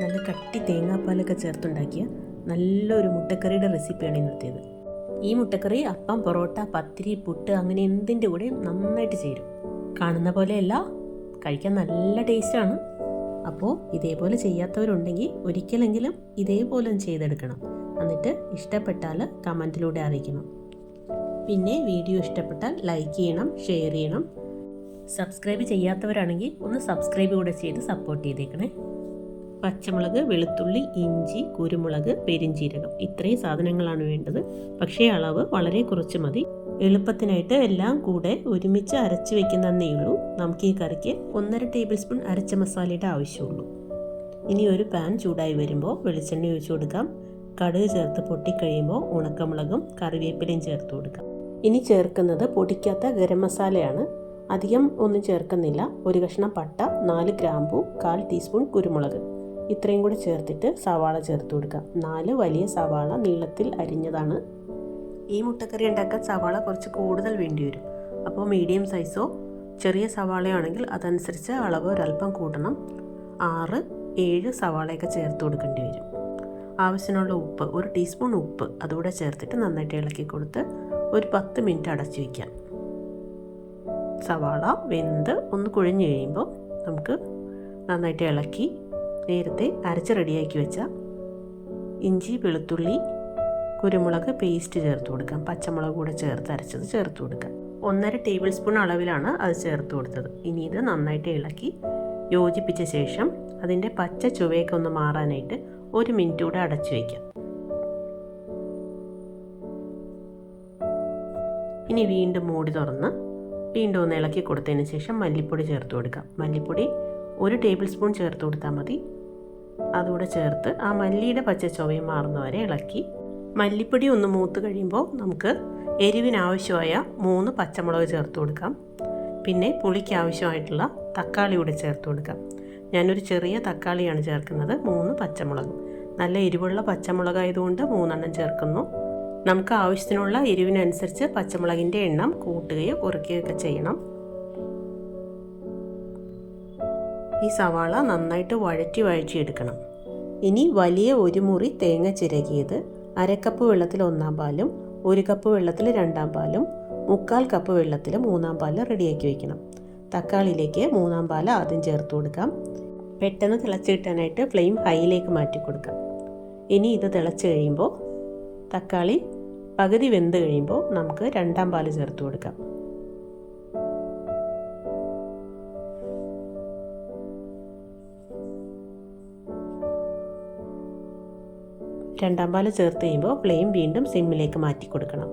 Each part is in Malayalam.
നല്ല കട്ടി തേങ്ങാപ്പാലൊക്കെ ചേർത്തുണ്ടാക്കിയ നല്ലൊരു മുട്ടക്കറിയുടെ റെസിപ്പിയാണ് ഇന്നത്തേത്. ഈ മുട്ടക്കറി അപ്പം പൊറോട്ട പത്തിരി പുട്ട് അങ്ങനെ എന്തിന്റെ കൂടെ നന്നായിട്ട് ചേരും. കാണുന്ന പോലെയല്ല കഴിക്കാൻ നല്ല ടേസ്റ്റാണ്. അപ്പോൾ ഇതേപോലെ ചെയ്യാത്തവരുണ്ടെങ്കിൽ ഒരിക്കലെങ്കിലും ഇതേപോലെ ചെയ്തെടുക്കണം. എന്നിട്ട് ഇഷ്ടപ്പെട്ടാൽ കമന്റിലൂടെ അറിയിക്കണം. പിന്നെ വീഡിയോ ഇഷ്ടപ്പെട്ടാൽ ലൈക്ക് ചെയ്യണം ഷെയർ ചെയ്യണം. സബ്സ്ക്രൈബ് ചെയ്യാത്തവരാണെങ്കിൽ ഒന്ന് സബ്സ്ക്രൈബ് കൂടെ ചെയ്ത് സപ്പോർട്ട് ചെയ്തേക്കണേ. പച്ചമുളക് വെളുത്തുള്ളി ഇഞ്ചി കുരുമുളക് പെരിഞ്ചീരകം. ഇത്രയും സാധനങ്ങളാണ് വേണ്ടത്. പക്ഷേ അളവ് വളരെ കുറച്ച് മതി. എളുപ്പത്തിനായിട്ട് എല്ലാം കൂടെ ഒരുമിച്ച് അരച്ച് വെക്കുന്നതന്നേ ഉള്ളൂ. നമുക്ക് ഈ കറിക്ക് ഒന്നര ടേബിൾ സ്പൂൺ അരച്ച മസാലയുടെ ആവശ്യമുള്ളൂ. ഇനി ഒരു പാൻ ചൂടായി വരുമ്പോൾ വെളിച്ചെണ്ണ ഒഴിച്ചു കൊടുക്കാം. കടുക് ചേർത്ത് പൊട്ടിക്കഴിയുമ്പോൾ ഉണക്കമുളകും കറിവേപ്പിലയും ചേർത്ത് കൊടുക്കാം. ഇനി ചേർക്കുന്നത് പൊടിക്കാത്ത ഗരം മസാലയാണ്. അധികം ഒന്നും ചേർക്കുന്നില്ല. ഒരു കഷ്ണം പട്ട നാല് ഗ്രാമ്പു കാൽ ടീസ്പൂൺ കുരുമുളക്. ഇത്രയും കൂടി ചേർത്തിട്ട് സവാള ചേർത്ത് കൊടുക്കാം. നാല് വലിയ സവാള നീളത്തിൽ അരിഞ്ഞതാണ്. ഈ മുട്ടക്കറി ഉണ്ടാക്കാൻ സവാള കുറച്ച് കൂടുതൽ വേണ്ടി വരും. അപ്പോൾ മീഡിയം സൈസോ ചെറിയ സവാളയാണെങ്കിൽ അതനുസരിച്ച് അളവ് ഒരല്പം കൂട്ടണം. ആറ് ഏഴ് സവാളയൊക്കെ ചേർത്ത് കൊടുക്കേണ്ടി വരും. ആവശ്യമുള്ള ഉപ്പ് ഒരു ടീസ്പൂൺ ഉപ്പ് അതുകൂടെ ചേർത്തിട്ട് നന്നായിട്ട് ഇളക്കി കൊടുത്ത് ഒരു പത്ത് മിനിറ്റ് അടച്ചു വയ്ക്കാം. സവാള വെന്ത് ഒന്ന് കുഴഞ്ഞു കഴിയുമ്പോൾ നമുക്ക് നന്നായിട്ട് ഇളക്കി നേരത്തെ അരച്ച് റെഡിയാക്കി വെച്ച ഇഞ്ചി വെളുത്തുള്ളി കുരുമുളക് പേസ്റ്റ് ചേർത്ത് കൊടുക്കാം. പച്ചമുളക് കൂടെ ചേർത്ത് അരച്ചത് ചേർത്ത് കൊടുക്കാം. ഒന്നര ടേബിൾ സ്പൂൺ അളവിലാണ് അത് ചേർത്ത് കൊടുത്തത്. ഇനി ഇത് നന്നായിട്ട് ഇളക്കി യോജിപ്പിച്ച ശേഷം അതിന്റെ പച്ച ചുവയൊക്കെ ഒന്ന് മാറാനായിട്ട് ഒരു മിനിറ്റ് കൂടെ അടച്ചു വയ്ക്കാം. ഇനി വീണ്ടും മൂടി തുറന്ന് വീണ്ടും ഒന്ന് ഇളക്കി കൊടുത്തതിന് ശേഷം മല്ലിപ്പൊടി ചേർത്ത് കൊടുക്കാം. മല്ലിപ്പൊടി ഒരു ടേബിൾ സ്പൂൺ ചേർത്ത് കൊടുത്താൽ മതി. അതുകൂടെ ചേർത്ത് ആ മല്ലിയുടെ പച്ച ചുവയും മാറുന്നവരെ ഇളക്കി. മല്ലിപ്പൊടി ഒന്ന് മൂത്ത് കഴിയുമ്പോൾ നമുക്ക് എരിവിനാവശ്യമായ മൂന്ന് പച്ചമുളക് ചേർത്ത് കൊടുക്കാം. പിന്നെ പുളിക്ക് ആവശ്യമായിട്ടുള്ള തക്കാളി കൂടെ ചേർത്ത് കൊടുക്കാം. ഞാനൊരു ചെറിയ തക്കാളിയാണ് ചേർക്കുന്നത് മൂന്ന് പച്ചമുളകും. നല്ല എരിവുള്ള പച്ചമുളകായതുകൊണ്ട് മൂന്നെണ്ണം ചേർക്കുന്നു. നമുക്ക് ആവശ്യത്തിനുള്ള എരിവിനനുസരിച്ച് പച്ചമുളകിന്റെ എണ്ണം കൂട്ടുകയോ കുറയ്ക്കുകയൊക്കെ ചെയ്യണം. ഈ സവാള നന്നായിട്ട് വഴറ്റി വഴറ്റിയെടുക്കണം. ഇനി വലിയ ഒരു മുറി തേങ്ങ ചിരകിയത് അരക്കപ്പ് വെള്ളത്തിൽ ഒന്നാം പാലും ഒരു കപ്പ് വെള്ളത്തിൽ രണ്ടാം പാലും മുക്കാൽ കപ്പ് വെള്ളത്തിൽ മൂന്നാം പാൽ റെഡിയാക്കി വയ്ക്കണം തക്കാളിയിലേക്ക് മൂന്നാം പാൽ ആദ്യം ചേർത്ത് കൊടുക്കാം. പെട്ടെന്ന് തിളച്ച് കിട്ടാനായിട്ട് ഫ്ലെയിം ഹൈയിലേക്ക് മാറ്റി കൊടുക്കാം. ഇനി ഇത് തിളച്ച് കഴിയുമ്പോൾ തക്കാളി പകുതി വെന്ത് കഴിയുമ്പോൾ നമുക്ക് രണ്ടാം പാൽ ചേർത്ത് കൊടുക്കാം. രണ്ടാം പാൽ ചേർത്ത് കഴിയുമ്പോൾ ഫ്ലെയിം വീണ്ടും സിമ്മിലേക്ക് മാറ്റി കൊടുക്കണം.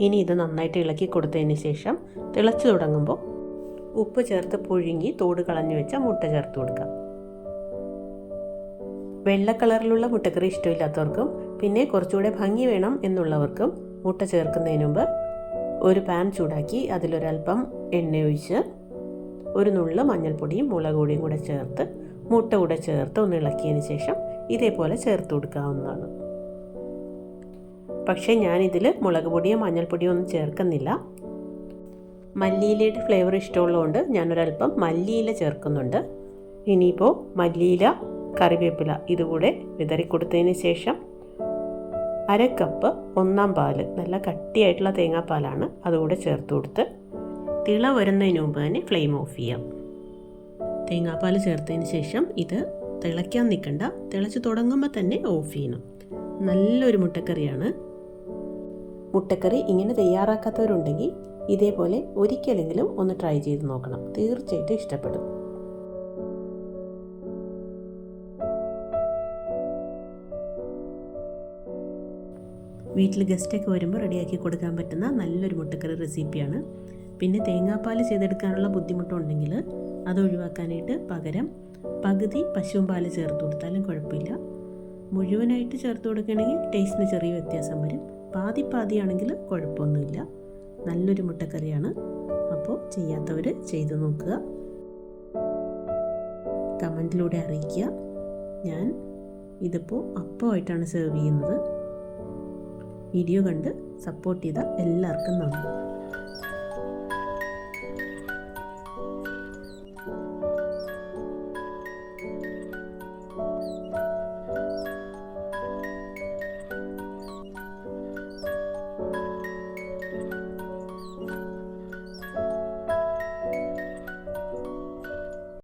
ഇനി ഇത് നന്നായിട്ട് ഇളക്കി കൊടുത്തതിന് ശേഷം തിളച്ചു തുടങ്ങുമ്പോൾ ഉപ്പ് ചേർത്ത് പുഴുങ്ങി തോട് കളഞ്ഞു വെച്ച മുട്ട ചേർത്ത് കൊടുക്കാം. വെള്ള കളറിലുള്ള മുട്ടക്കറി ഇഷ്ടമില്ലാത്തവർക്കും പിന്നെ കുറച്ചുകൂടെ ഭംഗി വേണം എന്നുള്ളവർക്കും മുട്ട ചേർക്കുന്നതിന് മുമ്പ് ഒരു പാൻ ചൂടാക്കി അതിലൊരൽപ്പം എണ്ണ ഒഴിച്ച് ഒരു നുള്ള് മഞ്ഞൾപ്പൊടിയും മുളക് പൊടിയും കൂടെ ചേർത്ത് മുട്ട കൂടെ ചേർത്ത് ഒന്ന് ഇളക്കിയതിന് ശേഷം ഇതേപോലെ ചേർത്ത് കൊടുക്കാവുന്നതാണ്. പക്ഷേ ഞാനിതിൽ മുളക് പൊടിയോ മഞ്ഞൾപ്പൊടിയോ ഒന്നും ചേർക്കുന്നില്ല. മല്ലിയിലയുടെ ഫ്ലേവർ ഇഷ്ടമുള്ളതുകൊണ്ട് ഞാനൊരല്പം മല്ലിയില ചേർക്കുന്നുണ്ട്. ഇനിയിപ്പോൾ മല്ലിയില കറിവേപ്പില ഇതുകൂടെ വിതറി കൊടുത്തതിന് ശേഷം അര കപ്പ് ഒന്നാം പാൽ നല്ല കട്ടിയായിട്ടുള്ള തേങ്ങാപ്പാലാണ് അതുകൂടെ ചേർത്ത് കൊടുത്ത് തിള വരുന്നതിന് മുമ്പ് തന്നെ ഫ്ലെയിം ഓഫ് ചെയ്യാം. തേങ്ങാപ്പാൽ ചേർത്തതിന് ശേഷം ഇത് തിളയ്ക്കാൻ നിൽക്കണ്ട. തിളച്ച് തുടങ്ങുമ്പോൾ തന്നെ ഓഫ് ചെയ്യണം. നല്ലൊരു മുട്ടക്കറിയാണ്. മുട്ടക്കറി ഇങ്ങനെ തയ്യാറാക്കാത്തവരുണ്ടെങ്കിൽ ഇതേപോലെ ഒരിക്കലെങ്കിലും ഒന്ന് ട്രൈ ചെയ്ത് നോക്കണം. തീർച്ചയായിട്ടും ഇഷ്ടപ്പെടും. വീട്ടിൽ ഗസ്റ്റൊക്കെ വരുമ്പോൾ റെഡിയാക്കി കൊടുക്കാൻ പറ്റുന്ന നല്ലൊരു മുട്ടക്കറി റെസിപ്പിയാണ് പിന്നെ തേങ്ങാപ്പാൽ ചെയ്തെടുക്കാനുള്ള ബുദ്ധിമുട്ടുണ്ടെങ്കിൽ അത് ഒഴിവാക്കാനായിട്ട് പകരം പകുതി പശുവും പാൽ ചേർത്ത് കൊടുത്താലും കുഴപ്പമില്ല. മുഴുവനായിട്ട് ചേർത്ത് കൊടുക്കുകയാണെങ്കിൽ ടേസ്റ്റിന് ചെറിയ വ്യത്യാസം വരും. പാതി പാതിയാണെങ്കിൽ കുഴപ്പമൊന്നുമില്ല. നല്ലൊരു മുട്ടക്കറിയാണ്. അപ്പോൾ ചെയ്യാത്തവർ ചെയ്തു നോക്കുക. കമന്റിലൂടെ അറിയിക്കുക. ഞാൻ ഇതിപ്പോൾ അപ്പമായിട്ടാണ് സെർവ് ചെയ്യുന്നത്. വീഡിയോ കണ്ട് സപ്പോർട്ട് ചെയ്ത എല്ലാവർക്കും നന്ദി.